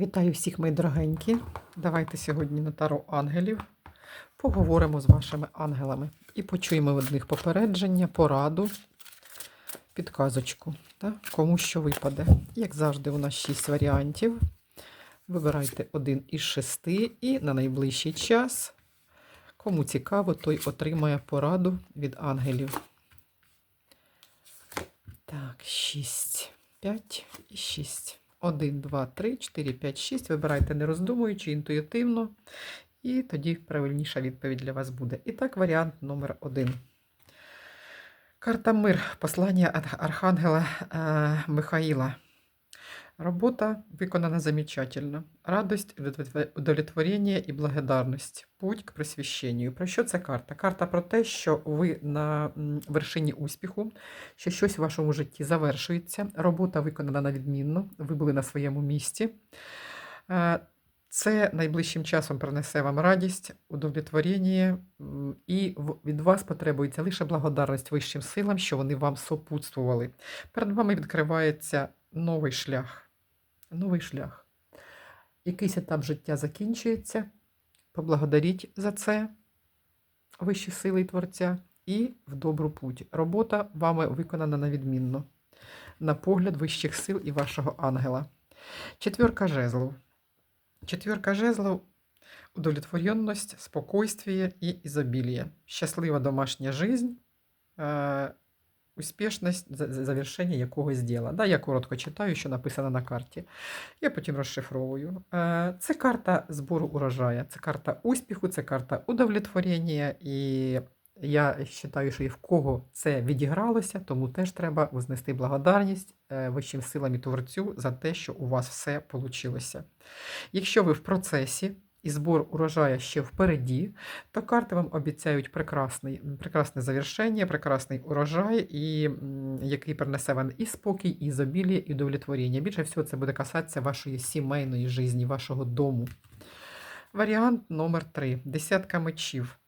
Вітаю всіх, мої дорогенькі. Давайте сьогодні на Таро ангелів поговоримо з вашими ангелами і почуємо від них попередження, пораду, підказочку, так? кому що випаде. Як завжди, у нас шість варіантів. Вибирайте один із шести і на найближчий час, кому цікаво, той отримає пораду від ангелів. Так, 6, 5 і 6. 1, 2, 3, 4, 5, 6. Вибирайте не роздумуючи, інтуїтивно. І тоді правильніша відповідь для вас буде. І так, варіант номер 1. Карта Мир. Послання Архангела е, Михаїла. Робота виконана замечательно. Радость, удовлетворення і благодарність. Путь к просвіщенню. Про що ця карта? Карта про те, що ви на вершині успіху, що щось в вашому житті завершується, робота виконана на відмінно, ви були на своєму місці. Е, Це найближчим часом принесе вам радість, удовлетворення, і від вас потребується лише благодарність вищим силам, що вони вам сопутствували. Перед вами відкривається новий шлях. Новий шлях. Якийсь етап життя закінчується. Поблагодаріть за це вищі сили і Творця і в добру путь. Робота вами виконана на відмінно, на погляд вищих сил і вашого ангела. Четверка жезлов. Четверка жезлов – удовлетворенность, спокойствие и изобилие. Щаслива домашня жизнь, е, успішність за- за- завершення якогось діла. Да, я коротко читаю, що написано на карті. Я потім розшифровую. Е, Це карта збору урожаю, це карта успіху, це карта удовлетворення. І я вважаю, що і в кого це відігралося, тому теж треба вознести благодарність е, вищим силам і творцю за те, що у вас все вийшло. Якщо ви в процесі і збор урожаю ще впереді, то карти вам обіцяють прекрасний, прекрасне завершення, прекрасний урожай, і, який принесе вам і спокій, і ізобілія, і удовлетворення. Більше всього, це буде касатися вашої сімейної житті, вашого дому. Варіант номер 3. Десятка мечів.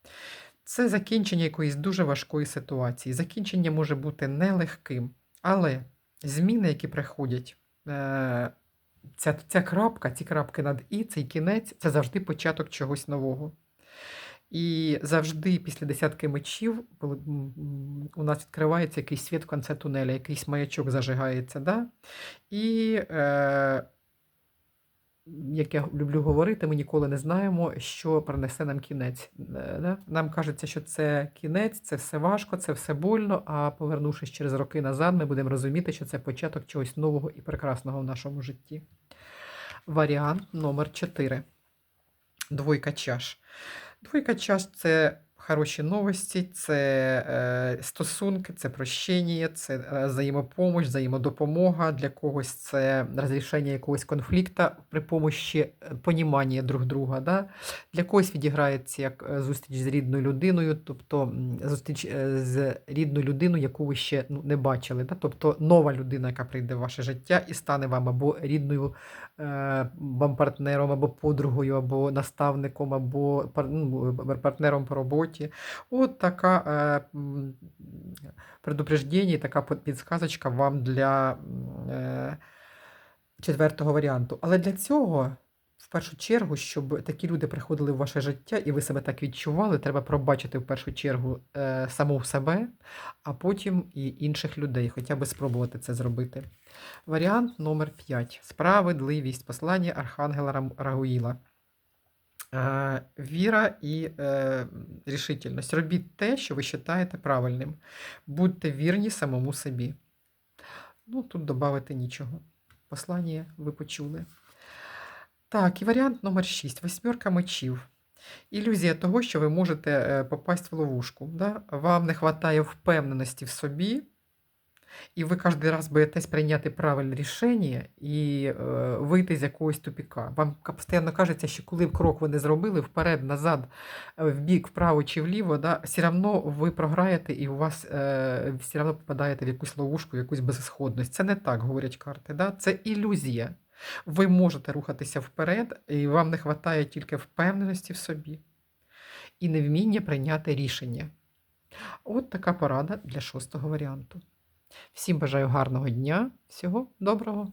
Це закінчення якоїсь дуже важкої ситуації. Закінчення може бути нелегким, але зміни, які приходять, е, ця, ця крапка, ці крапки над і, цей кінець це завжди початок чогось нового. І завжди після десятки мечів у нас відкривається якийсь світ в конце тунеля, якийсь маячок зажигається. Да? І е, як я люблю говорити, ми ніколи не знаємо, що принесе нам кінець. Е, Нам кажеться, що це кінець, це все важко, це все больно. А повернувшись через роки назад, ми будемо розуміти, що це початок чогось нового і прекрасного в нашому житті. Варіант номер 4. Двойка чаш. Двойка чаш це хороші новості, це е, стосунки, це прощення, це е, взаємопомощь, взаємодопомога. Для когось це розрішення якогось конфлікту при помощі е, понімання друг друга. Да? Для когось відіграється як зустріч з рідною людиною, тобто зустріч з рідною людиною, яку ви ще ну, не бачили. Да? Тобто нова людина, яка прийде в ваше життя і стане вам або рідною вам партнером, або подругою, або наставником, або ну, партнером по роботі. От така е, предупреждення, така підсказочка вам для е, четвертого варіанту. Але для цього, в першу чергу, щоб такі люди приходили в ваше життя і ви себе так відчували, треба пробачити в першу чергу е, саму себе, а потім і інших людей, хоча б спробувати це зробити. Варіант номер 5. Справедливість. Послання Архангела Рагуїла. Е, Віра і е, рішительність. Робіть те, що ви вважаєте правильним. Будьте вірні самому собі. Ну, тут додати нічого. Послання ви почули. Так, і варіант номер 6. Восьмерка мечів. Ілюзія того, що ви можете е, попасть в ловушку. Да? Вам не вистачає впевненості в собі, і ви кожен раз боїтесь прийняти правильне рішення і е, вийти з якогось тупіка. Вам постійно кажеться, що коли крок ви не зробили вперед, назад, е, вбік, вправо чи вліво, да, все одно ви програєте і у вас е, все одно попадаєте в якусь ловушку, в якусь безісходність. Це не так, говорять карти. Да? Це ілюзія. Ви можете рухатися вперед, і вам не вистачає тільки впевненості в собі і невміння прийняти рішення. От така порада для шостого варіанту. Всім бажаю гарного дня, всього доброго!